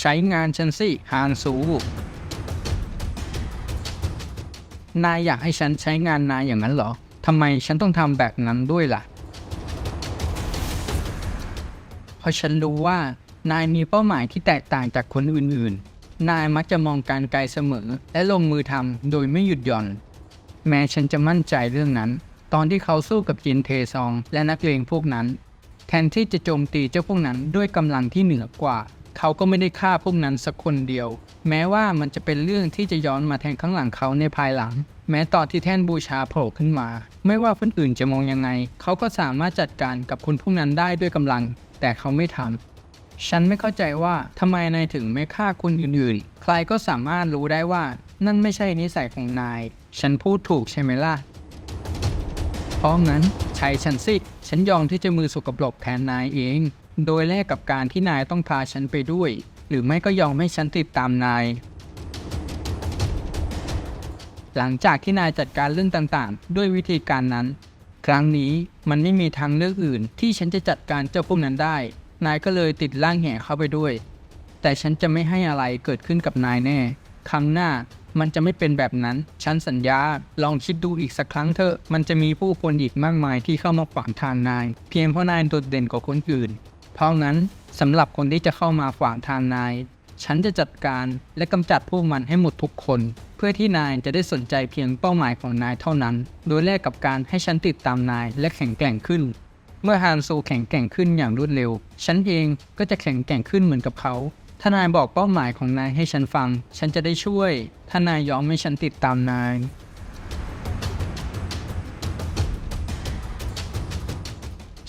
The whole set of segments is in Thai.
ใช้งานฉันสิฮานซู นายอยากให้ฉันใช้งานนายอย่างนั้นเหรอ ทำไมฉันต้องทำแบบนั้นด้วยล่ะ เพราะฉันรู้ว่านายมีเป้าหมายที่แตกต่างจากคนอื่นๆ นายมักจะมองการไกลเสมอ และลงมือทำโดยไม่หยุดหย่อน แม้ฉันจะมั่นใจเรื่องนั้น ตอนที่เขาสู้กับจินเทซอง และนักเลงพวกนั้น แทนที่จะโจมตีเจ้าพวกนั้นด้วยกำลังที่เหนือกว่า เขาก็ไม่ได้ฆ่าพวกนั้นสักคนเดียว แม้ว่ามันจะเป็นเรื่องที่จะย้อนมาแทงข้างหลังเขาในภายหลัง แม้ตอนที่แท่นบูชาโผล่ขึ้นมา ไม่ว่าคนอื่นจะมองยังไง เขาก็สามารถจัดการกับคนพวกนั้นได้ด้วยกำลัง แต่เขาไม่ทำฉันไม่เข้าใจว่าทำไมนายถึงไม่ฆ่าคนอื่นๆ ใครก็สามารถรู้ได้ว่า นั่นไม่ใช่นิสัยของนาย ฉันพูดถูกใช่ไหมล่ะเพราะงั้นใช้ฉันสิฉันยอมที่จะมือสกปรกแทนนายเอง โดยแลกกับการที่นายต้องพาฉันไปด้วย หรือไม่ก็ยอมให้ฉันติดตามนาย หลังจากที่นายจัดการเรื่องต่างๆ ด้วยวิธีการนั้น ครั้งนี้มันไม่มีทางเลือกอื่น ที่ฉันจะจัดการเจ้าพวกนั้นได้ นายก็เลยติดร่างแห่เข้าไปด้วย แต่ฉันจะไม่ให้อะไรเกิดขึ้นกับนายแน่ ครั้งหน้ามันจะไม่เป็นแบบนั้น ฉันสัญญา ลองคิดดูอีกสักครั้งเถอะ มันจะมีผู้คนอีกมากมายที่เข้ามาขวางทางนาย เพียงเพราะนายโดดเด่นกว่าคนอื่น เพราะงั้นสำหรับคนที่จะเข้ามาขวางทางนาย ฉันจะจัดการและกำจัดพวกมันให้หมดทุกคน เพื่อที่นายจะได้สนใจเพียงเป้าหมายของนายเท่านั้น โดยแลกกับการให้ฉันติดตามนายและแข็งแกร่งขึ้น เมื่อฮานโซแข็งแกร่งขึ้นอย่างรวดเร็ว ฉันเองก็จะแข็งแกร่งขึ้นเหมือนกับเขาถ้านายบอกเป้าหมายของนายให้ฉันฟัง ฉันจะได้ช่วย ถ้านายยอมให้ฉันติดตามนาย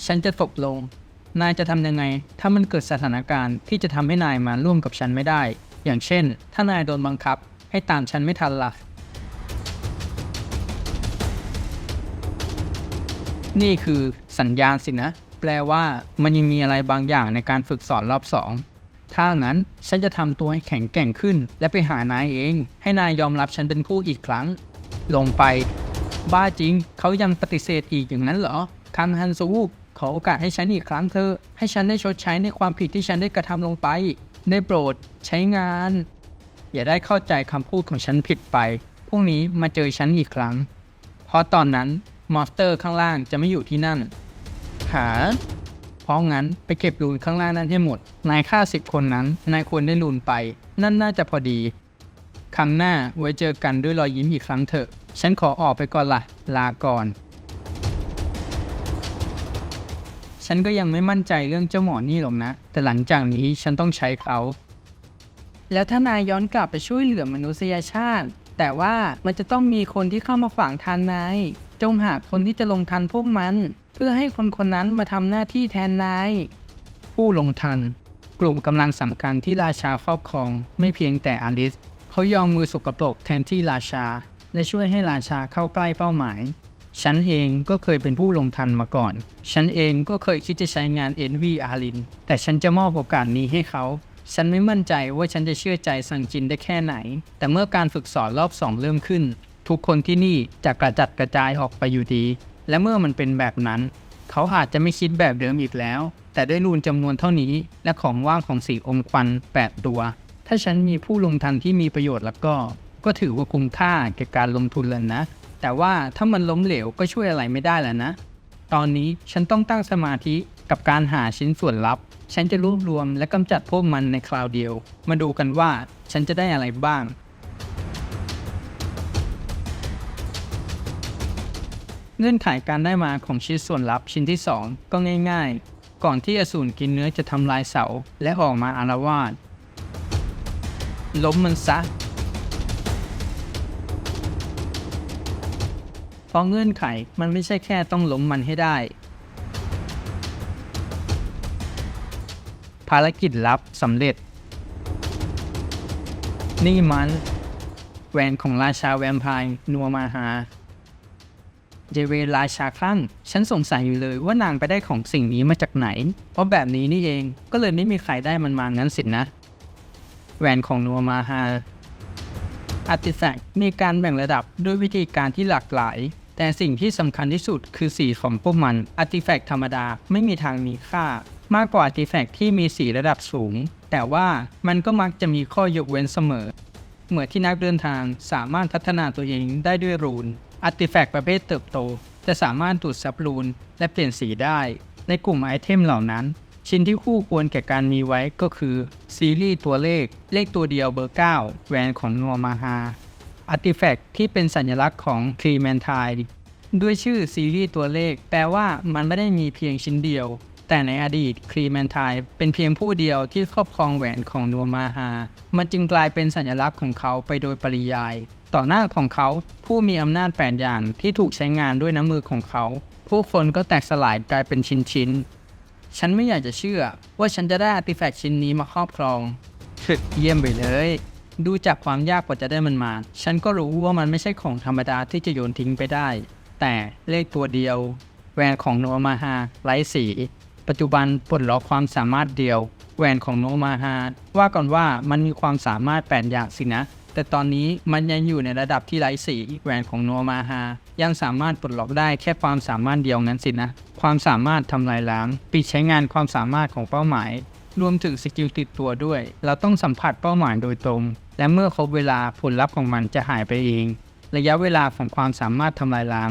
ฉันจะตกลง นายจะทำยังไง ถ้ามันเกิดสถานการณ์ที่จะทำให้นายมาร่วมกับฉันไม่ได้ อย่างเช่น ถ้านายโดนบังคับ ให้ตามฉันไม่ทันล่ะ นี่คือสัญญาณสินะ แปลว่ามันยังมีอะไรบางอย่างในการฝึกสอนรอบสองถ้างั้นฉันจะทำตัวให้แข็งแกร่งขึ้น และไปหานายเอง ให้นายยอมรับฉันเป็นคู่อีกครั้ง ลงไป บ้าจริง เขายังปฏิเสธอีกอย่างนั้นเหรอคันฮันซู ขอโอกาสให้ฉันอีกครั้งเธอะ ให้ฉันได้ชดใช้ในความผิดที่ฉันได้กระทำลงไป ได้โปรด ใช้งาน อย่าได้เข้าใจคำพูดของฉันผิดไป พรุ่งนี้มาเจอฉันอีกครั้ง เพราะตอนนั้นมอนสเตอร์ข้างล่างจะไม่อยู่ที่นั่น หา เพราะงั้นไปเก็บรูนข้างล่างนั้นให้หมด นายฆ่าสิบคนนั้น นายควรได้รูนไป นั่นน่าจะพอดี ครั้งหน้าไว้เจอกันด้วยรอยยิ้มอีกครั้งเถอะ ฉันขอออกไปก่อนละ ลาก่อน ฉันก็ยังไม่มั่นใจเรื่องเจ้าหมอนี่หรอกนะ แต่หลังจากนี้ฉันต้องใช้เขา แล้วถ้านายย้อนกลับไปช่วยเหลือมนุษยชาติ แต่ว่ามันจะต้องมีคนที่เข้ามาขวางทางนายจงหาคนที่จะลงทันพวกมัน เพื่อให้คนคนนั้นมาทำหน้าที่แทนนาย ผู้ลงทัน กลุ่มกำลังสำคัญที่ราชาครอบครองไม่เพียงแต่อลิส เขายอมมือสกปรกแทนที่ราชา และช่วยให้ราชาเข้าใกล้เป้าหมาย ฉันเองก็เคยเป็นผู้ลงทันมาก่อน ฉันเองก็เคยคิดจะใช้งานเอ็นวีอาริน แต่ฉันจะมอบโอกาสนี้ให้เขา ฉันไม่มั่นใจว่าฉันจะเชื่อใจสังจินได้แค่ไหน แต่เมื่อการฝึกสอนรอบสองเริ่มขึ้น ทุกคนที่นี่จะกระจัดกระจายออกไปอยู่ดี และเมื่อมันเป็นแบบนั้น เขาอาจจะไม่คิดแบบเดิมอีกแล้ว แต่ด้วยรูนจำนวนเท่านี้ และของว่างของสีอมควัน8ตัว ถ้าฉันมีผู้ลงทันที่มีประโยชน์แล้วก็ ก็ถือว่าคุ้มค่าแก่การลงทุนแล้วนะ แต่ว่าถ้ามันล้มเหลวก็ช่วยอะไรไม่ได้แล้วนะ ตอนนี้ฉันต้องตั้งสมาธิกับการหาชิ้นส่วนลับ ฉันจะรวบรวมและกำจัดพวกมันในคราวเดียว มาดูกันว่าฉันจะได้อะไรบ้าง เงื่อนไขการได้มาของชิ้นส่วนลับชิ้นที่ 2 ก็ง่ายๆ ก่อนที่อสูรกินเนื้อจะทำลายเสาและออกมาอารวาสล้มมันซะ ราะเงื่อนไขมันไม่ใช่แค่ต้องล้มมันให้ได้ ภารกิจลับสำเร็จ นี่มันแหวนของราชาแวมไพร์นัวมาฮาเจเวราชาคลั่ง ฉันสงสัยอยู่เลยว่านางไปได้ของสิ่งนี้มาจากไหน เพราะแบบนี้นี่เองก็เลยไม่มีใครได้มันมางั้นสินะ แหวนของนัวมาฮาอาร์ติแฟกต์มีการแบ่งระดับด้วยวิธีการที่หลากหลาย แต่สิ่งที่สำคัญที่สุดคือสีของพวกมันอาร์ติแฟกต์ธรรมดาไม่มีทางมีค่ามากกว่าอาร์ติแฟกต์ที่มีสีระดับสูง แต่ว่ามันก็มักจะมีข้อยกเว้นเสมอ เหมือนที่นักเดินทางสามารถพัฒนาตัวเองได้ด้วยรูนอาร์ติแฟกต์ประเภทเติบโต จะสามารถดูดซับรูนและเปลี่ยนสีได้ ในกลุ่มไอเทมเหล่านั้น ชิ้นที่คู่ควรแก่การมีไว้ก็คือซีรีส์ตัวเลข เลขตัวเดียวเบอร์ 9แหวนของนัวมาฮา อาร์ติแฟกต์ที่เป็นสัญลักษณ์ของครีแมนไทด้วยชื่อซีรีส์ตัวเลข แปลว่ามันไม่ได้มีเพียงชิ้นเดียว แต่ในอดีตครีแมนไทเป็นเพียงผู้เดียวที่ครอบครองแหวนของนัวมาฮา มันจึงกลายเป็นสัญลักษณ์ของเขาไปโดยปริยาย ต่อหน้าของเขาผู้มีอำนาจแปดอย่างที่ถูกใช้งานด้วยน้ำมือของเขา ผู้คนก็แตกสลายกลายเป็นชิ้นๆ ฉันไม่อยากจะเชื่อว่าฉันจะได้อาร์ติแฟกต์ชิ้นนี้มาครอบครองเยี่ยมไปเลย ดูจากความยากกว่าจะได้มันมา ฉันก็รู้ว่ามันไม่ใช่ของธรรมดาที่จะโยนทิ้งไปได้ แต่เลขตัวเดียวแหวนของโนมาฮาไร้สี ปัจจุบันปลดล็อกความสามารถเดียวแหวนของโนมาฮาว่าก่อนว่ามันมีความสามารถแปดอย่างสินะ แต่ตอนนี้มันยังอยู่ในระดับที่ไร้สีแหวนของโนมาฮายังสามารถปลดล็อกได้แค่ความสามารถเดียวนั้นสินะ ความสามารถทำลายล้าง ปิดใช้งานความสามารถของเป้าหมาย รวมถึงสกิลติดตัวด้วย เราต้องสัมผัสเป้าหมายโดยตรง และเมื่อครบเวลาผลลัพธ์ของมันจะหายไปเอง ระยะเวลาของความสามารถทำลายล้าง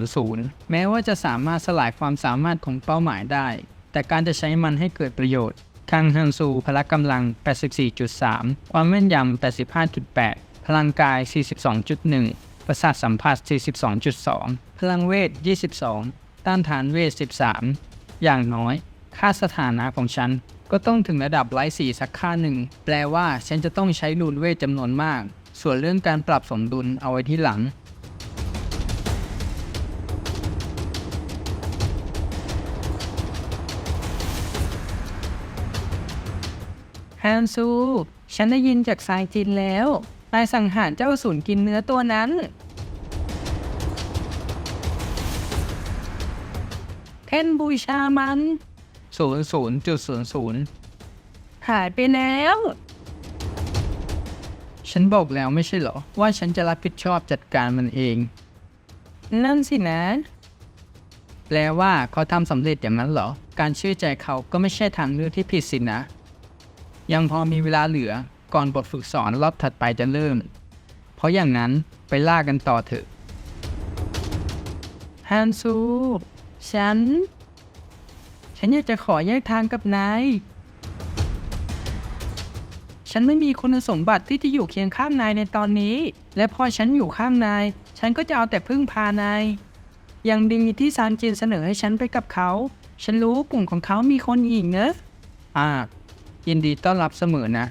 0.00 แม้ว่าจะสามารถสลายความสามารถของเป้าหมายได้ แต่การจะใช้มันให้เกิดประโยชน์คังฮันซูพละกำลัง 84.3 ความแม่นยำ 85.8 พลังกาย 42.1 ประสาทสัมผัส 42.2 พลังเวท 22 ต้านทานเวท 13 อย่างน้อย ค่าสถานะของฉัน ก็ต้องถึงระดับไร้สีสักค่าหนึ่ง แปลว่าฉันจะต้องใช้รูนเวทจำนวนมาก ส่วนเรื่องการปรับสมดุลเอาไว้ที่หลัง ฮันซู ฉันได้ยินจากสายจินแล้วนายสังหารเจ้าสูนกินเนื้อตัวนั้น เทนบูชามัน ศูนย์ศูนย์จุดศูนย์ศูนย์หายไปแล้ว ฉันบอกแล้วไม่ใช่เหรอ ว่าฉันจะรับผิดชอบจัดการมันเอง นั่นสินะ แปลว่าเขาทำสำเร็จอย่างนั้นเหรอ การเชื่อใจเขาก็ไม่ใช่ทางเลือกที่ผิดสินะ ยังพอมีเวลาเหลือก่อนบทฝึกสอนรอบถัดไปจะเริ่ม เพราะอย่างนั้นไปล่ากันต่อเถอะฮันซูฉัน ฉันอยากจะขอแยกทางกับนาย ฉันไม่มีคุณสมบัติที่จะอยู่เคียงข้างนายในตอนนี้ และพอฉันอยู่ข้างนาย ฉันก็จะเอาแต่พึ่งพานาย ยังดีที่ซานจินเสนอให้ฉันไปกับเขา ฉันรู้กลุ่มของเขามีคนอีกเนอะอ่ายินดีต้อนรับเสมอนะ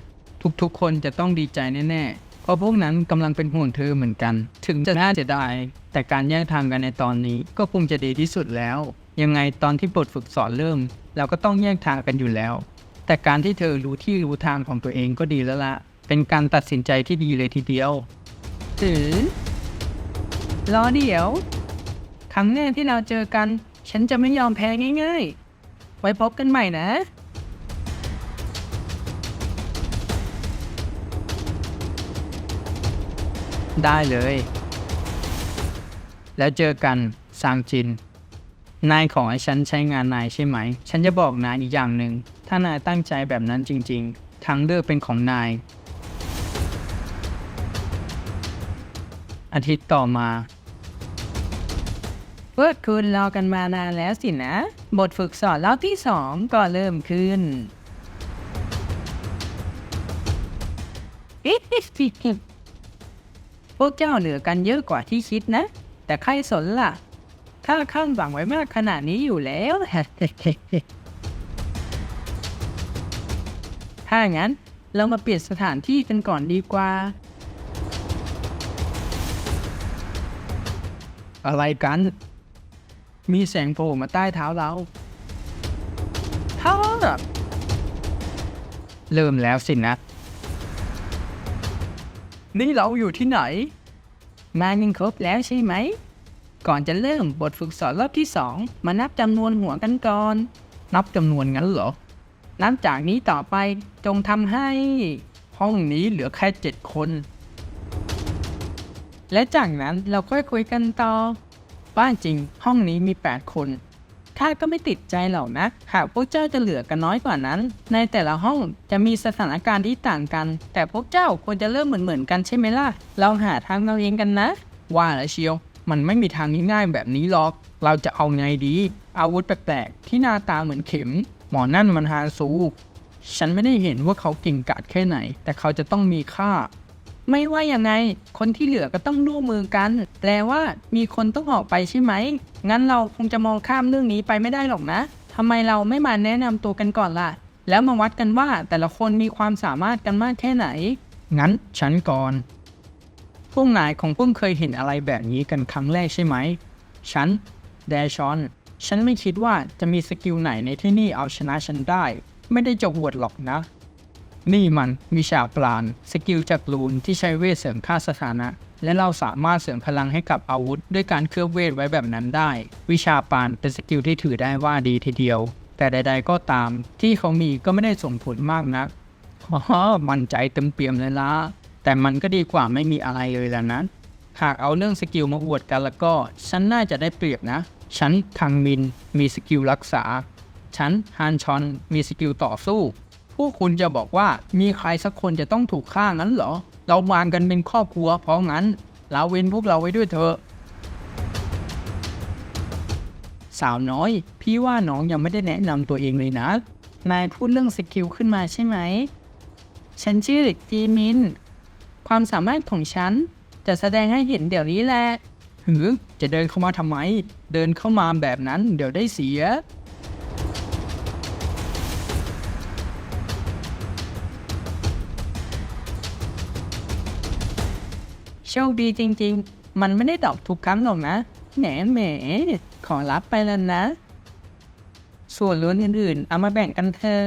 ทุกๆคนจะต้องดีใจแน่ๆ เพราะพวกนั้นกำลังเป็นห่วงเธอเหมือนกัน ถึงจะน่าเสียดายแต่การแยกทางกันในตอนนี้ก็คงจะดีที่สุดแล้ว ยังไงตอนที่บทฝึกสอนเริ่ม เราก็ต้องแยกทางกันอยู่แล้ว แต่การที่เธอรู้ที่รู้ทางของตัวเองก็ดีแล้วละเป็นการตัดสินใจที่ดีเลยทีเดียวถือรอเดี๋ยว ครั้งแรกที่เราเจอกัน ฉันจะไม่ยอมแพ้ง่าย ๆ ไว้พบกันใหม่นะได้เลย แล้วเจอกันซางจิน นายขอให้ฉันใช้งานนายใช่ไหม ฉันจะบอกนายอีกอย่างหนึ่ง ถ้านายตั้งใจแบบนั้นจริง ๆ ทางเลือกเป็นของนาย อาทิตย์ต่อมาเพิดคุณรอกันมานานแล้วสินะ บทฝึกสอนรอบที่สองก็เริ่มขึ้นพวกเจ้าเหลือกันเยอะกว่าที่คิดนะ แต่ใครสนล่ะ ข้าคาดหวังไว้มากขนาดนี้อยู่แล้ว ถ้างั้นเรามาเปลี่ยนสถานที่กันก่อนดีกว่า อะไรกัน มีแสงโผล่มาใต้เท้าเราท้าเริ่มแล้วสินะ นี่เราอยู่ที่ไหน มายังครบแล้วใช่ไหม ก่อนจะเริ่มบทฝึกสอนรอบที่สองมานับจำนวนหัวกันก่อน นับจำนวนงั้นเหรอ นับจากนี้ต่อไปจงทำให้ ห้องนี้เหลือแค่เจ็ดคน และจากนั้นเราค่อยคุยกันต่อ บ้านจริงห้องนี้มี 8 คนข้าก็ไม่ติดใจหรอกนะ หากพวกเจ้าจะเหลือกันน้อยกว่านั้น ในแต่ละห้องจะมีสถานการณ์ที่ต่างกัน แต่พวกเจ้าควรจะเริ่มเหมือนๆกันใช่ไหมล่ะเราหาทางเราเองกันนะ ว่าแล้วเชียว มันไม่มีทางง่ายๆแบบนี้หรอก เราจะเอาไงดี อาวุธแปลกๆ ที่หน้าตาเหมือนเข็ม หมอนั่นมันฮานซู ฉันไม่ได้เห็นว่าเขาเก่งกาจแค่ไหน แต่เขาจะต้องมีค่า ไม่ว่ายังไง คนที่เหลือก็ต้องร่วมมือกัน แปลว่ามีคนต้องออกไปใช่ไหม งั้นเราคงจะมองข้ามเรื่องนี้ไปไม่ได้หรอกนะทำไมเราไม่มาแนะนำตัวกันก่อนล่ะ แล้วมาวัดกันว่าแต่ละคนมีความสามารถกันมากแค่ไหน งั้นฉันก่อน พวกนายคงเพิ่งเคยเห็นอะไรแบบนี้กันครั้งแรกใช่ไหม ฉัน แดชอน ฉันไม่คิดว่าจะมีสกิลไหนในที่นี่เอาชนะฉันได้ ไม่ได้จะหวดหรอกนะ นี่มันวิชาปราณสกิลจากรูนที่ใช้เวทเสริมค่าสถานะ และเราสามารถเสริมพลังให้กับอาวุธ ด้วยการเคลือบเวทไว้แบบนั้นได้ วิชาปาณเป็นสกิลที่ถือได้ว่าดีทีเดียว แต่ใด ๆ ก็ตาม ที่เขามีก็ไม่ได้ส่งผลมากนักอ๋อมั่นใจเต็มเปี่ยมเลยละ แต่มันก็ดีกว่าไม่มีอะไรเลยแล้วนะหากเอาเรื่องสกิลมาอวดกันแล้วก็ ฉันน่าจะได้เปรียบนะ ฉันคังมินมีสกิลรักษา ฉันฮันชอนมีสกิลต่อสู้ พวกคุณจะบอกว่ามีใครสักคนจะต้องถูกฆ่างั้นเหรอ เราวางกันเป็นครอบครัวเพราะงั้นลาเว้นพวกเราไว้ด้วยเถอะสาวน้อย พี่ว่าน้องยังไม่ได้แนะนำตัวเองเลยนะ นายพูดเรื่องสกิลขึ้นมาใช่ไหม ฉันชื่อจีมิน ความสามารถของฉัน จะแสดงให้เห็นเดี๋ยวนี้แหละหือจะเดินเข้ามาทำไม เดินเข้ามาแบบนั้นเดี๋ยวได้เสีย โชคดีจริงๆ มันไม่ได้ดอกทุกครั้งหรอกนะ แหมแหม ขอรับไปแล้วนะ ส่วนล้วนอื่นๆ เอามาแบ่งกันเธอ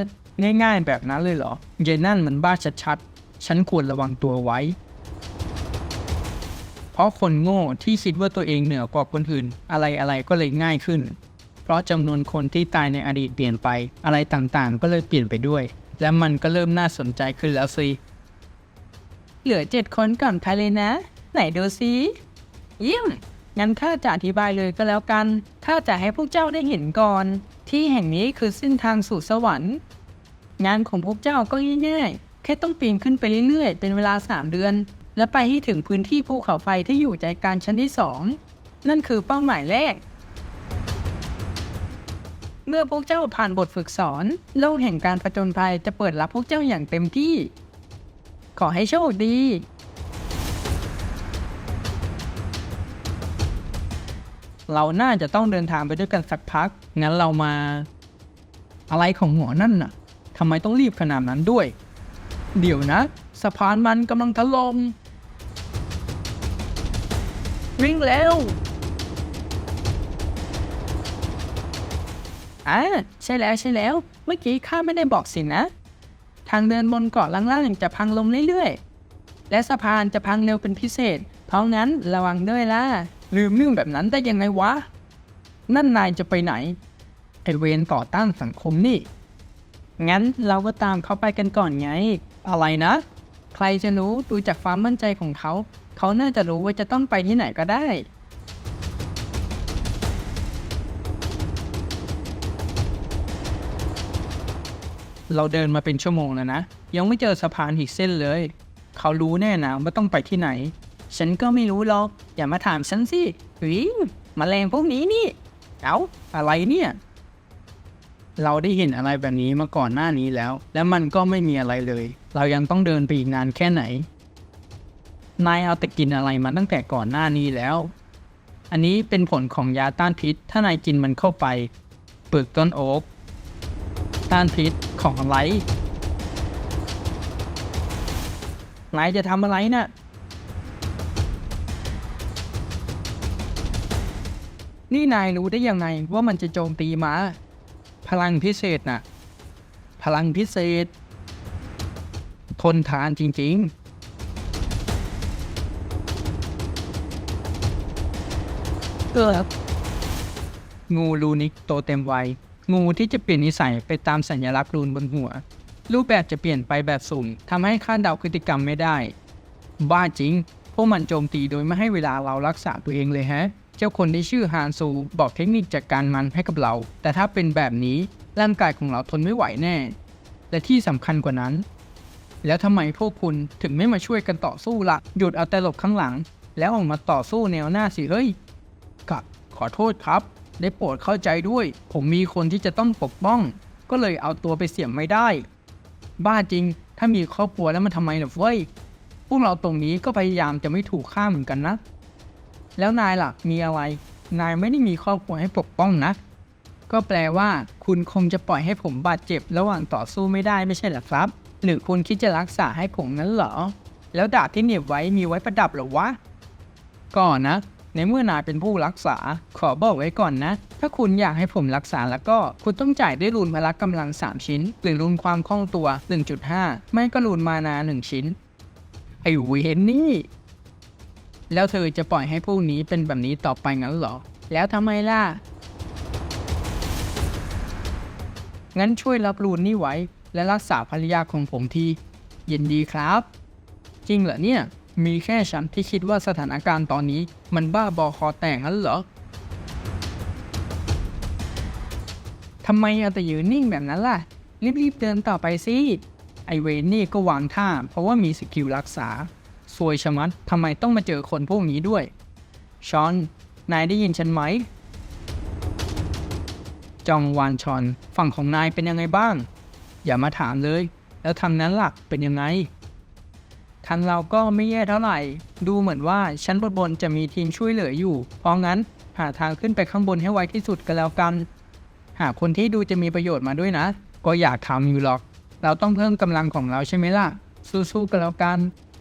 ะง่ายๆแบบนั้นเลยเหรอเยนั่นมันบ้าชัดๆ ฉันควรระวังตัวไว้ เพราะคนโง่ที่คิดว่าตัวเองเหนือกว่าคนอื่น อะไรๆก็เลยง่ายขึ้น เพราะจำนวนคนที่ตายในอดีตเปลี่ยนไป อะไรต่างๆ ก็เลยเปลี่ยนไปด้วย และมันก็เริ่มน่าสนใจขึ้นแล้วสิ เหลือเจ็ดคนก่อนใครเลยนะ ไหนดูสิเยี่ยมงั้นข้าจะอธิบายเลยก็แล้วกัน ข้าจะให้พวกเจ้าได้เห็นก่อน ที่แห่งนี้คือเส้นทางสู่สวรรค์ งานของพวกเจ้าก็ง่ายๆ ค่ต้องปีนขึ้นไปเรื่อยๆ เป็นเวลา 3 เดือน และไปให้ถึงพื้นที่ภูเขาไฟที่อยู่ใจกลางชั้นที่ 2 นั่นคือเป้าหมายแรก เมื่อพวกเจ้าผ่านบทฝึกสอน โลกแห่งการผจญภัยจะเปิดรับพวกเจ้าอย่างเต็มที่ ขอให้โชคดีเราน่าจะต้องเดินทางไปด้วยกันสักพัก งั้นเรามา อะไรของหมอนั่นน่ะ ทำไมต้องรีบขนาดนั้นด้วย เดี๋ยวนะ สะพานมันกำลังถลม่มวิ่งเร็วอ่าใช่แล้วใช่แล้ว เมื่อกี้ข้าไม่ได้บอกสินะ ทางเดินบนเกาะล่างๆจะพังลงเรื่อยๆ และสะพานจะพังเร็วเป็นพิเศษ เพราะงั้นระวังด้วยล่ะ ลืมเรื่องแบบนั้นได้ยังไงวะ นั่นนายจะไปไหน ไอเวนต่อต้านสังคมนี่ งั้นเราก็ตามเขาไปกันก่อนไง อะไรนะ ใครจะรู้ดูจากความมั่นใจของเขา เขาน่าจะรู้ว่าจะต้องไปที่ไหนก็ได้ เราเดินมาเป็นชั่วโมงแล้วนะ ยังไม่เจอสะพานอีกเส้นเลย เขารู้แน่นะว่าต้องไปที่ไหน ฉันก็ไม่รู้หรอก อย่ามาถามฉันสิวิงมแมลงพวกนี้นี่ เอาอะไรเนี่ย เราได้เห็นอะไรแบบนี้มาก่อนหน้านี้แล้ว และมันก็ไม่มีอะไรเลย เรายังต้องเดินไปอีกนานแค่ไหน นายเอาแต่กินอะไรมาตั้งแต่ก่อนหน้านี้แล้ว อันนี้เป็นผลของยาต้านพิษ ถ้านายกินมันเข้าไป เปลือกต้นโอ๊กต้านพิษของอะไรนายจะทำอะไรนะ่ะนี่นายรู้ได้ยังไงว่ามันจะโจมตีมา พลังพิเศษน่ะ พลังพิเศษ ทนทานจริง ๆเอองูลูนิกโตเต็มวัย งูที่จะเปลี่ยนนิสัยไปตามสัญลักษณ์รูนบนหัว รูปแบบจะเปลี่ยนไปแบบสุ่มทำให้คาดเดาพฤติกรรมไม่ได้ บ้าจริง พวกมันโจมตีโดยไม่ให้เวลาเรารักษาตัวเองเลยแฮะ เจ้าคนที่ชื่อฮานซูบอกเทคนิคจัดการมันให้กับเรา แต่ถ้าเป็นแบบนี้ร่างกายของเราทนไม่ไหวแน่ และที่สำคัญกว่านั้น แล้วทำไมพวกคุณถึงไม่มาช่วยกันต่อสู้ละ่ะ หยุดเอาแต่หลบข้างหลัง แล้วออกมาต่อสู้แนวหน้าสิเฮ้ยกับขอโทษครับ ได้โปรดเข้าใจด้วย ผมมีคนที่จะต้องปกป้อง ก็เลยเอาตัวไปเสี่ยงไม่ได้ บ้าจริง ถ้ามีครอบครัวแล้วมันทำไมล่ะเว้ยพวกเราตรงนี้ก็พยายามจะไม่ถูกฆ่าเหมือนกันนะ แล้วนายล่ะ มีอะไร นายไม่ได้มีครอบครัวให้ปกป้องนะ ก็แปลว่า คุณคงจะปล่อยให้ผมบาดเจ็บระหว่างต่อสู้ไม่ได้ไม่ใช่หรอครับ หรือคุณคิดจะรักษาให้ผมนั้นเหรอ แล้วดาบที่เหน็บไว้มีไว้ประดับเหรอวะ ก่อนนะ ในเมื่อนายเป็นผู้รักษา ขอบอกไว้ก่อนนะ ถ้าคุณอยากให้ผมรักษาแล้วก็ คุณต้องจ่ายด้วยรูนพละกำลัง 3 ชิ้น หรือรูนความคล่องตัว 1.5 ไม่ก็รูนมานา 1 ชิ้น ไอ้เวนนี่ แล้วเธอจะปล่อยให้พวกนี้เป็นแบบนี้ต่อไปงั้นเหรอ แล้วทำไมล่ะ งั้นช่วยรับรูนนี่ไว้ และรักษาภรรยาของผมทียินดีครับ จริงเหรอเนี่ย มีแค่ฉันที่คิดว่าสถานการณ์ตอนนี้มันบ้าบอคอแตกงั้นเหรอทำไมเอาแต่ยืนนิ่งแบบนั้นล่ะ รีบๆเดินต่อไปสิไอเวนนี่ก็วางท่า เพราะว่ามีสกิลรักษาสวยชะมัดทำไมต้องมาเจอคนพวกนี้ด้วยชอน นายได้ยินฉันไหม จองวานชอน ฝั่งของนายเป็นยังไงบ้าง อย่ามาถามเลย แล้วทำนั้นหลักเป็นยังไงทันเราก็ไม่แย่เท่าไหร่ ดูเหมือนว่าชั้นบนบนจะมีทีมช่วยเหลืออยู่ เพราะงั้นหาทางขึ้นไปข้างบนให้ไวที่สุดก็แล้วกัน หากคนที่ดูจะมีประโยชน์มาด้วยนะ ก็อยากทำอยู่หรอก เราต้องเพิ่มกำลังของเราใช่ไหมล่ะ สู้ๆกันแล้วกัน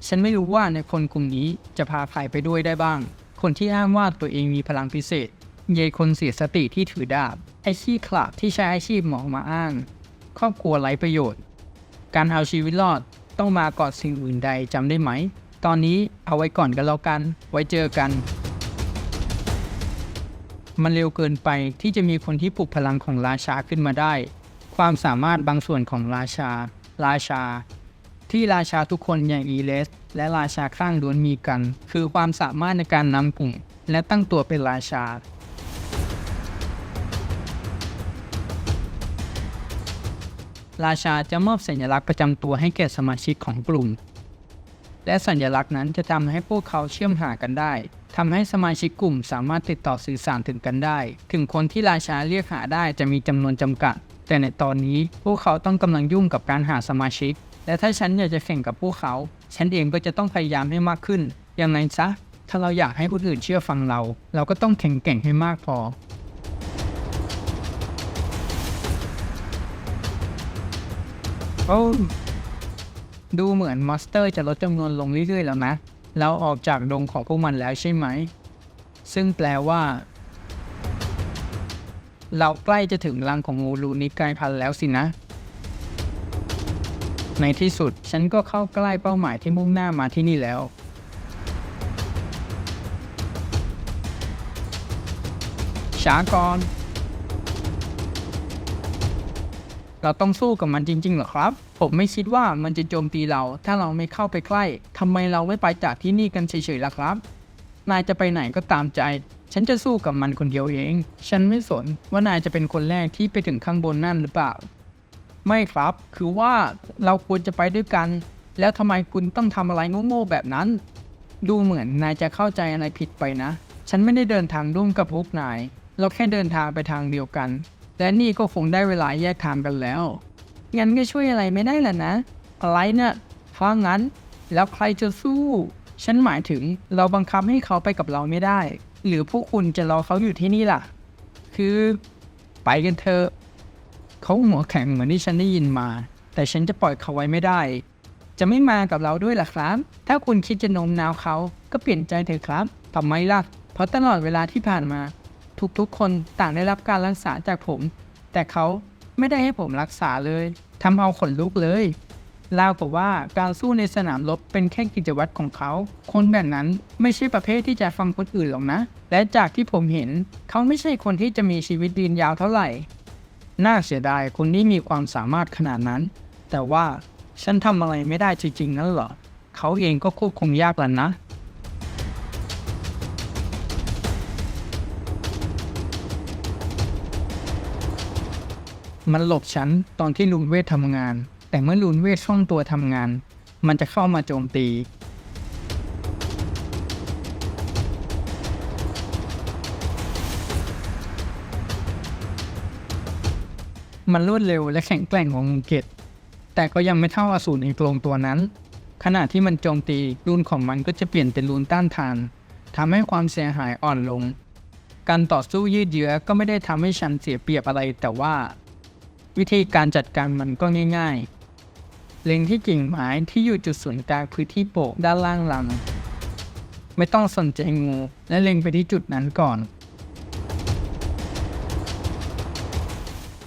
ฉันไม่รู้ว่าในคนกลุ่มนี้จะพาใครไปด้วยได้บ้าง คนที่อ้างว่าตัวเองมีพลังพิเศษ เยายคนเสียสติที่ถือดาบไอ้ขี้ขลาดที่ใช้อาชีพหมอมาอ้าง ครอบครัวไร้ประโยชน์ การเอาชีวิตรอดต้องมาก่อนสิ่งอื่นใดจำได้ไหม ตอนนี้เอาไว้ก่อนกันแล้วกัน ไว้เจอกัน มันเร็วเกินไปที่จะมีคนที่ปลุกพลังของราชาขึ้นมาได้ ความสามารถบางส่วนของราชา ราชา ที่ราชาทุกคนอย่างอีเลส และราชาข้างล้วนมีกัน คือความสามารถในการนำกลุ่มและตั้งตัวเป็นราชา ราชาจะมอบสัญลักษณ์ประจำตัวให้แก่สมาชิกของกลุ่ม และสัญลักษณ์นั้นจะทำให้พวกเขาเชื่อมหากันได้ทำให้สมาชิกกลุ่มสามารถติดต่อสื่อสารถึงกันได้ ถึงคนที่ราชาเรียกหาได้จะมีจำนวนจำกัด แต่ในตอนนี้พวกเขาต้องกำลังยุ่งกับการหาสมาชิก และถ้าฉันอยากจะแข่งกับพวกเขา ฉันเองก็จะต้องพยายามให้มากขึ้น อย่างไรซะ ถ้าเราอยากให้คนอื่นเชื่อฟังเรา เราก็ต้องแข็งแกร่งให้มากพอ โอ้ดูเหมือนมอสเตอร์จะลดจำนวนลงเรื่อยๆแล้วนะ เราออกจากดงของพวกมันแล้วใช่ไหม ซึ่งแปลว่า เราใกล้จะถึงรังของงูรูนิกายพันแล้วสินะ ในที่สุดฉันก็เข้าใกล้เป้าหมายที่มุ่งหน้ามาที่นี่แล้ว ช้าก่อน เราต้องสู้กับมันจริง ๆ เหรอครับ ผมไม่คิดว่ามันจะโจมตีเรา ถ้าเราไม่เข้าไปใกล้ ทำไมเราไม่ไปจากที่นี่กันเฉยๆล่ะครับ นายจะไปไหนก็ตามใจ ฉันจะสู้กับมันคนเดียวเอง ฉันไม่สนว่านายจะเป็นคนแรกที่ไปถึงข้างบนนั่นหรือเปล่า ไม่ครับ คือว่าเราควรจะไปด้วยกัน แล้วทำไมคุณต้องทำอะไรโง่ๆแบบนั้น ดูเหมือนนายจะเข้าใจอะไรผิดไปนะ ฉันไม่ได้เดินทางร่วมกับพวกนาย เราแค่เดินทางไปทางเดียวกัน และนี่ก็คงได้เวลาแยกทางกันแล้ว งั้นก็ช่วยอะไรไม่ได้แหละนะ อะไรเนี่ยเพรางั้น แล้วใครจะสู้ ฉันหมายถึงเราบังคับให้เขาไปกับเราไม่ได้ หรือพวกคุณจะรอเขาอยู่ที่นี่ล่ะ คือ ไปกันเถอะ เขาหัวแข็งเหมือนที่ฉันได้ยินมา แต่ฉันจะปล่อยเขาไว้ไม่ได้ จะไม่มากับเราด้วยล่ะครับ ถ้าคุณคิดจะโน้มน้าวเขา ก็เปลี่ยนใจเถอะครับทำไมล่ะ เพราะตลอดเวลาที่ผ่านมา ทุกๆ คนต่างได้รับการรักษาจากผม แต่เขาไม่ได้ให้ผมรักษาเลยทำเอาขนลุกเลยราวกับว่าการสู้ในสนามรบเป็นแค่กิจวัตรของเขา คนแบบนั้นไม่ใช่ประเภทที่จะฟังคนอื่นหรอกนะ และจากที่ผมเห็น เขาไม่ใช่คนที่จะมีชีวิตยืนยาวเท่าไหร่ น่าเสียดายคนที่มีความสามารถขนาดนั้น แต่ว่าฉันทำอะไรไม่ได้จริงๆนั่นเหรอ เขาเองก็ควบคุมยากแล้วนะ มันหลบฉันตอนที่ลูนเวททำงาน แต่เมื่อลูนเวทช่องตัวทำงาน มันจะเข้ามาโจมตี มันรวดเร็วและแข็งแกร่งของมูเกตแต่ก็ยังไม่เท่าอสูรอีกลงตัวนั้น ขณะที่มันโจมตีรูนของมันก็จะเปลี่ยนเป็นรูนต้านทานทำให้ความเสียหายอ่อนลง การต่อสู้ยืดเยื้อก็ไม่ได้ทำให้ฉันเสียเปรียบอะไรแต่ว่า วิธีการจัดการมันก็ง่าย ๆ เล็งที่กิ่งไม้ที่อยู่จุดศูนย์กลางพื้นที่โปะด้านล่างลำไม่ต้องสนใจงูและเล็งไปที่จุดนั้นก่อน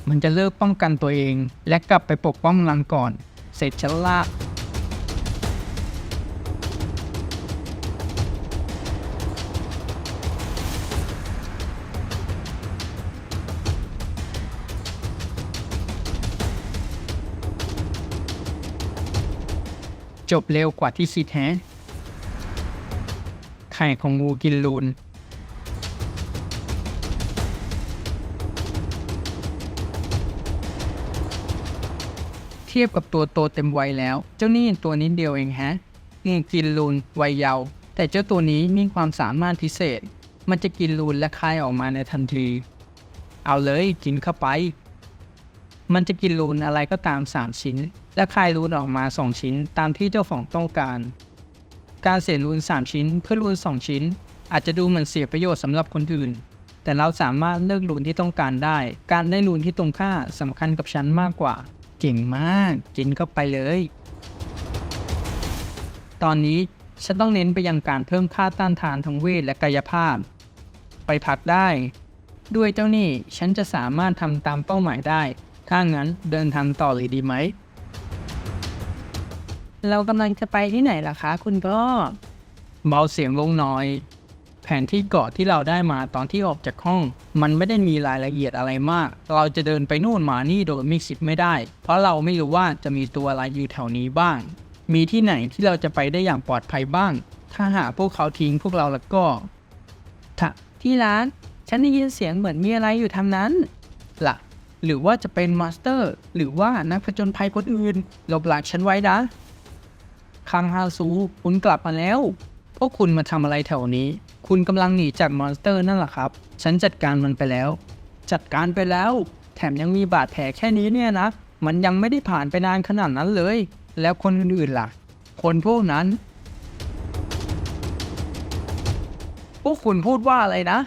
มันจะเลิกป้องกันตัวเอง และกลับไปปกป้องรังก่อน เสร็จฉันละ จบเร็วกว่าที่คิดแฮะไข่ของงูกินลูน เทียบกับตัวโตเต็มวัยแล้ว เจ้านี่ตัวนิดเดียวเองฮะงูกินลูนวัยเยาว์แต่เจ้าตัวนี้มีความสามารถพิเศษ มันจะกินลูนและคายออกมาในทันที เอาเลยกินเข้าไป มันจะกินรูนอะไรก็ตาม 3 ชิ้น และคายรูนออกมา 2 ชิ้น ตามที่เจ้าของต้องการ การเสียรูน 3 ชิ้น เพื่อรูน 2 ชิ้น อาจจะดูเหมือนเสียประโยชน์สำหรับคนอื่น แต่เราสามารถเลือกรูนที่ต้องการได้ การได้รูนที่ตรงค่าสำคัญกับฉันมากกว่า เก่งมาก กินเข้าไปเลย ตอนนี้ฉันต้องเน้นไปยังการเพิ่มค่าต้านทานทางเวทและกายภาพ ไปพักได้ ด้วยเจ้านี่ฉันจะสามารถทำตามเป้าหมายได้ ถ้างั้นเดินทางต่อเลยดีไหม เรากำลังจะไปที่ไหนล่ะคะ คุณพ่อ เบาเสียงลงหน่อย แผนที่เกาะที่เราได้มาตอนที่ออกจากห้อง มันไม่ได้มีรายละเอียดอะไรมาก เราจะเดินไปนู่นมานี่โดยมิกซิตไม่ได้ เพราะเราไม่รู้ว่าจะมีตัวอะไรอยู่แถวนี้บ้าง มีที่ไหนที่เราจะไปได้อย่างปลอดภัยบ้าง ถ้าหากพวกเขาทิ้งพวกเราแล้วก็ถ้าที่ร้าน ฉันได้ยินเสียงเหมือนมีอะไรอยู่ทางนั้นล่ะ หรือว่าจะเป็นมาสเตอร์ หรือว่านักผจญภัยคนอื่นหลบหลังฉันไว้นะคังฮาซู คุณกลับมาแล้ว พวกคุณมาทำอะไรแถวนี้ คุณกำลังหนีจากมอนสเตอร์นั่นแหละครับ ฉันจัดการมันไปแล้ว จัดการไปแล้ว แถมยังมีบาดแผลแค่นี้เนี่ยนะ มันยังไม่ได้ผ่านไปนานขนาดนั้นเลย แล้วคนอื่นๆล่ะ คนพวกนั้น พวกคุณพูดว่าอะไรนะ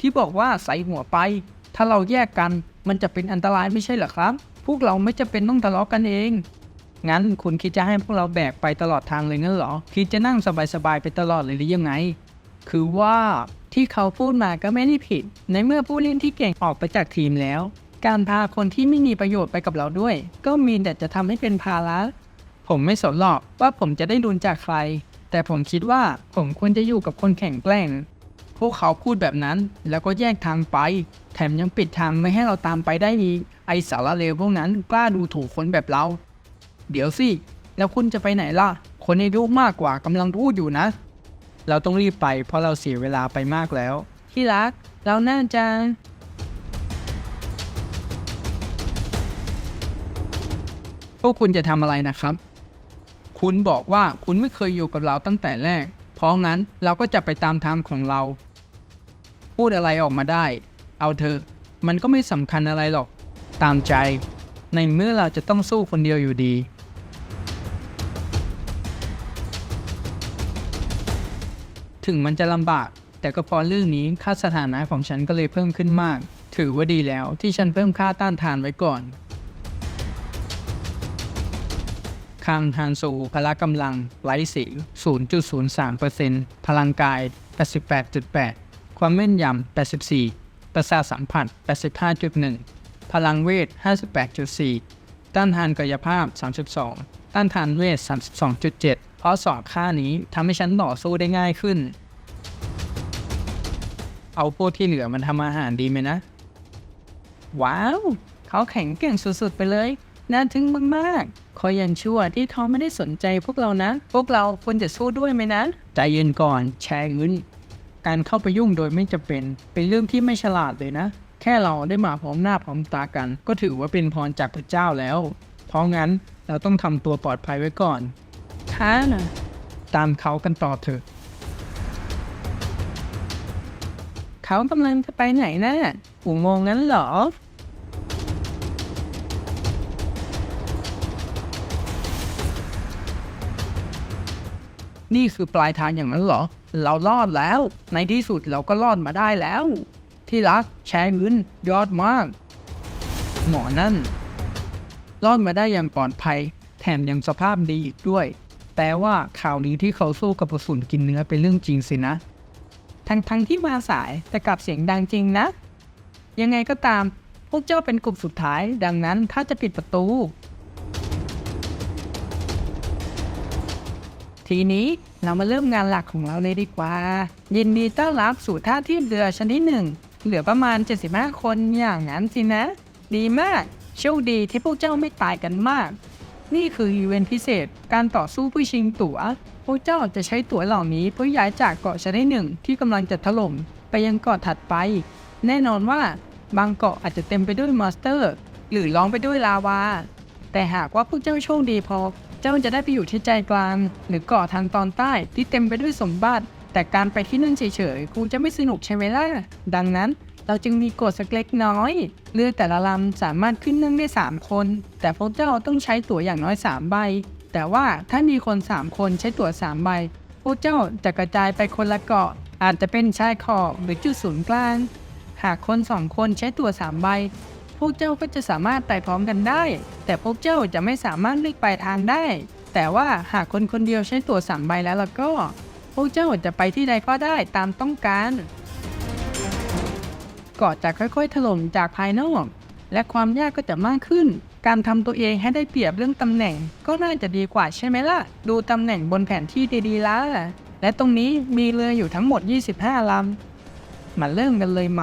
ที่บอกว่าใส่หัวไป ถ้าเราแยกกันมันจะเป็นอันตรายไม่ใช่เหรอครับ พวกเราไม่จะเป็นต้องทะเลาะกันเอง งั้นคุณคิดจะให้พวกเราแบกไปตลอดทางเลยงั้นเหรอ คิดจะนั่งสบายๆไปตลอดเลยหรือยังไง คือว่าที่เขาพูดมาก็ไม่ได้ผิด ในเมื่อผู้เล่นที่เก่งออกไปจากทีมแล้ว การพาคนที่ไม่มีประโยชน์ไปกับเราด้วย ก็มีแต่จะทำให้เป็นภาระผมไม่สนหรอกว่าผมจะได้ดุลจากใคร แต่ผมคิดว่าผมควรจะอยู่กับคนแข่งแกล้ง พวกเขาพูดแบบนั้นแล้วก็แยกทางไป แถมยังปิดทางไม่ให้เราตามไปได้อีก ไอสารเลวพวกนั้นกล้าดูถูกคนแบบเรา เดี๋ยวสิ แล้วคุณจะไปไหนล่ะ คนในรูปมากกว่ากำลังพูดอยู่นะ เราต้องรีบไปเพราะเราเสียเวลาไปมากแล้ว ที่รัก เราน่าจะพวกคุณจะทำอะไรนะครับ คุณบอกว่าคุณไม่เคยอยู่กับเราตั้งแต่แรก เพราะงั้นเราก็จะไปตามทางของเรา พูดอะไรออกมาได้ เอาเถอะมันก็ไม่สำคัญอะไรหรอก ตามใจ ในเมื่อเราจะต้องสู้คนเดียวอยู่ดี ถึงมันจะลำบาก แต่ก็พราะเรื่องนี้ค่าสถานะของฉันก็เลยเพิ่มขึ้นมาก ถือว่าดีแล้วที่ฉันเพิ่มค่าต้านทานไว้ก่อนคังฮานซูพละกำลังไร้สี0.03%พลังกาย 88.8 ความแม่นยำ 84 ประสาทสัมผัส 85.1 พลังเวท 58.4 ต้านทานกายภาพ 32 ต้านทานเวท 32.7 เพราะสอบค่านี้ทำให้ฉันต่อสู้ได้ง่ายขึ้น เอาพวกที่เหลือมันทำอาหารดีไหมนะ ว้าว เขาแข็งเก่งสุดๆไปเลย น่าทึ่งมากๆขอยังชั่วที่เขาไม่ได้สนใจพวกเรานะ พวกเราควรจะสู้ด้วยไหมนะ ใจเย็นก่อน แชร์เงิน การเข้าไปยุ่งโดยไม่จำเป็น เป็นเรื่องที่ไม่ฉลาดเลยนะแคค่เราได้มาพร้อมหน้าพร้อมตากัน ก็ถือว่าเป็นพรจากพระเจ้าแล้ว เพราะงั้นเราต้องทำตัวปลอดภัยไว้ก่อนค่ะตามเขากันต่อเถอะ เขากำลังจะไปไหนนะอุโมงค์นั้นเหรอนี่คือปลายทางอย่างนั้นเหรอ เรารอดแล้ว ในที่สุดเราก็รอดมาได้แล้ว ที่รักแชร์เงินยอดมาก หมอนั่น รอดมาได้อย่างปลอดภัย แถมยังสภาพดีอีกด้วย แปลว่าข่าวนี้ที่เขาสู้กับกระสุนกินเนื้อเป็นเรื่องจริงสินะ ทั้งทั้งที่มาสายแต่กลับเสียงดังจริงนะ ยังไงก็ตาม พวกเจ้าเป็นกลุ่มสุดท้าย ดังนั้นข้าจะปิดประตู ทีนี้เรามาเริ่มงานหลักของเราเลยดีกว่า ยินดีต้อนรับสู่ท่าเทียบเรือชนิดหนึ่ง เหลือประมาณ 75 คนอย่างนั้นสินะ ดีมาก โชคดีที่พวกเจ้าไม่ตายกันมาก นี่คืออีเวนต์พิเศษ การต่อสู้เพื่อชิงตั๋ว พวกเจ้าจะใช้ตั๋วเหล่านี้เพื่อย้ายจากเกาะชนิดหนึ่งที่กำลังจะถล่มไปยังเกาะถัดไป แน่นอนว่าบางเกาะอาจจะเต็มไปด้วยมอนสเตอร์ หรือล้อมไปด้วยลาวา แต่หากว่าพวกเจ้าโชคดีพอ เจ้าจะได้ไปอยู่ที่ใจกลาง หรือเกาะทางตอนใต้ที่เต็มไปด้วยสมบัติ แต่การไปที่นั่นเฉยๆคงจะไม่สนุกใช่ไหมล่ะ ดังนั้นเราจึงมีกฎสักเล็กน้อย เรือแต่ละลำสามารถขึ้นนั่งได้ 3 คน แต่พวกเจ้าต้องใช้ตั๋วอย่างน้อย 3 ใบ แต่ว่าถ้ามีคน 3 คนใช้ตั๋ว 3 ใบ พวกเจ้าจะกระจายไปคนละเกาะ อาจจะเป็นชายขอบหรือจุดศูนย์กลาง หากคนสองคนใช้ตั๋วสามใบ พวกเจ้าก็จะสามารถไปพร้อมกันได้ แต่พวกเจ้าจะไม่สามารถเลือกปลายทางได้ แต่ว่าหากคนคนเดียวใช้ตั๋วสามใบแล้วล่ะก็ พวกเจ้าจะไปที่ใดก็ได้ตามต้องการเกาะจะค่อยๆถล่มจากภายนอก และความยากก็จะมากขึ้น การทำตัวเองให้ได้เปรียบเรื่องตำแหน่ง ก็น่าจะดีกว่าใช่ไหมล่ะ ดูตำแหน่งบนแผนที่ดีๆแล้วและตรงนี้มีเรืออยู่ทั้งหมด 25ลำมาเริ่มกันเลยไหม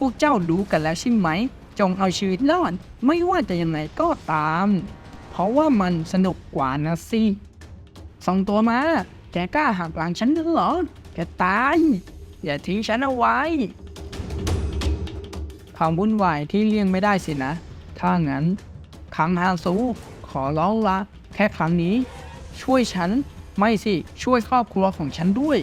พวกเจ้ารู้กันแล้วใช่ไหม จงเอาชีวิตรอด ไม่ว่าจะยังไงก็ตาม เพราะว่ามันสนุกกว่านะสิส่งตัวมา แกกล้าหักหลังฉันเหรอ แกตาย อย่าทิ้งฉันเอาไว้ความวุ่นวายที่เลี่ยงไม่ได้สินะ ถ้างั้นคังฮาซูขอร้องละ แค่ครั้งนี้ ช่วยฉัน ไม่สิ ช่วยครอบครัวของฉันด้วย